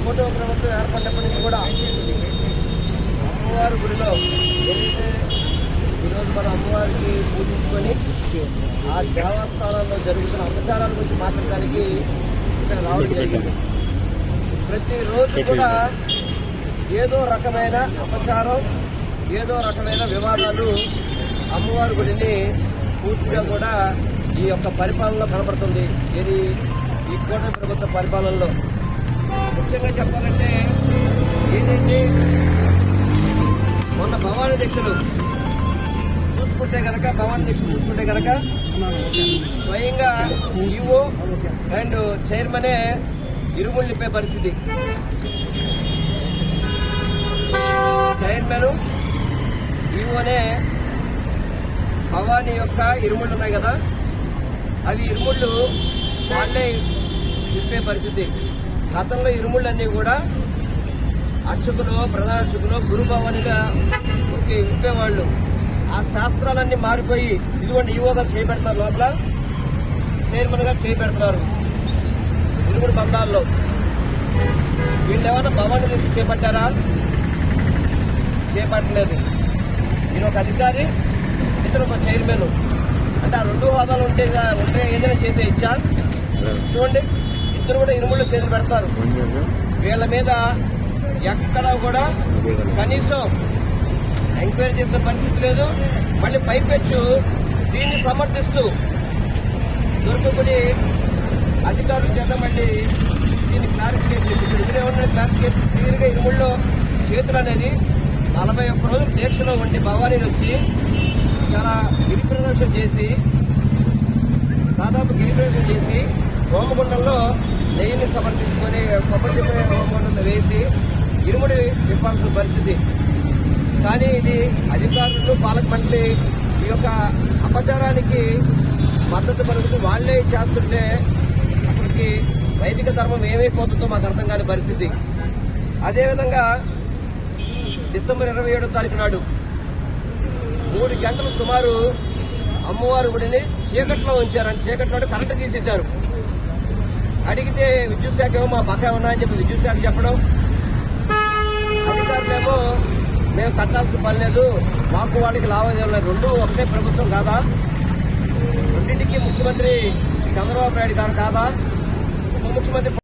కూటమి ప్రభుత్వం ఏర్పడినప్పటి నుంచి కూడా అమ్మవారి గుడిలో ఏదైతే ఈరోజు మన అమ్మవారికి పూజించుకొని ఆ దేవస్థానంలో జరుగుతున్న అపచారాల గురించి మాట్లాడడానికి ఇక్కడ రావడం జరిగింది. ప్రతిరోజు కూడా ఏదో రకమైన అపచారం ఏదో రకమైన వివాదాలు అమ్మవారి గుడిని పూర్తిగా కూడా ఈ యొక్క పరిపాలనలో కనపడుతుంది ఇది ఈ కూటమి ప్రభుత్వ పరిపాలనలో ముఖ్యంగా చెప్పాలంటే ఏదైతే మొన్న భవానీ దీక్షలు చూసుకుంటే కనుక భవానీ దీక్షలు చూసుకుంటే కనుక స్వయంగా ఈవో అండ్ చైర్మనే ఇరుములు నింపే పరిస్థితి. చైర్మన్ ఈవోనే భవానీ యొక్క ఇరుముళ్ళు ఉన్నాయి కదా అవి ఇరుముళ్ళు వాళ్ళే నింపే పరిస్థితి. గతంలో ఇరుముళ్ళన్నీ కూడా అర్చకులు ప్రధాన అర్చకులు గురు భవానిగా ఒకే విప్పేవాళ్ళు. ఆ శాస్త్రాలన్నీ మారిపోయి ఇదిగోండి ఈవోగా చేపెడతారు లోపల. చైర్మన్గా చేపెడుతున్నారు. ఇరుముడు బంధాల్లో. వీళ్ళు ఏమైనా భవాని నుంచి చేపట్టారా? చేపట్టలేదు. ఈయన ఒక అధికారి ఇతను ఒక చైర్మన్. అంటే ఆ రెండు హోదాలు ఉంటే ఉంటే ఏదైనా చేసే ఇచ్చా? చూడండి. ఇద్దరు కూడా ఇరుముళ్ళు చేతులు పెడతారు. వీళ్ళ మీద ఎక్కడ కూడా కనీసం ఎంక్వైరీ చేసిన పరిస్థితి లేదు. మళ్ళీ పైపెచ్చు. దీన్ని సమర్థిస్తూ దొరకబడి అధికారుల చేత మళ్ళీ దీన్ని క్లారిఫికేషన్ ఎదురే ఉన్న క్లారిఫికేషన్ క్లియర్గా ఇరుముల్లో చేతులు అనేది నలభై ఒక్క రోజులు దీక్షలో ఉండి భవానీని వచ్చి చాలా గిరి ప్రదర్శన చేసి దాదాపు గిరి ప్రదర్శన చేసి హోమగుండంలో నెయ్యిని సమర్పించుకొని కొబ్బరి చెప్పిన వేసి ఇరుముడి విప్పాల్సిన పరిస్థితి. కానీ ఇది అధికారులు పాలక మండలి ఈ యొక్క అపచారానికి మద్దతు పలుకుతూ వాళ్ళే చేస్తుంటే అసలుకి వైదిక ధర్మం ఏమైపోతుందో మాకు అర్థం కాని పరిస్థితి. అదేవిధంగా డిసెంబర్ ఇరవై ఏడో తారీఖు నాడు మూడు గంటలు సుమారు అమ్మవారి గుడిని చీకట్లో ఉంచారని చీకట్లో కరెంటు తీసేశారు. అడిగితే విద్యుత్ శాఖ ఏమో మా పక్క ఉన్నాయని చెప్పి విద్యుత్ శాఖ చెప్పడం. అధికారులేమో మేము కట్టాల్సిన పని లేదు మాకు వాడికి లావాదేవీలు రెండు ఒకటే ప్రభుత్వం కాదా? రెండింటికి ముఖ్యమంత్రి చంద్రబాబు నాయుడు గారు కాదా? ఉప ముఖ్యమంత్రి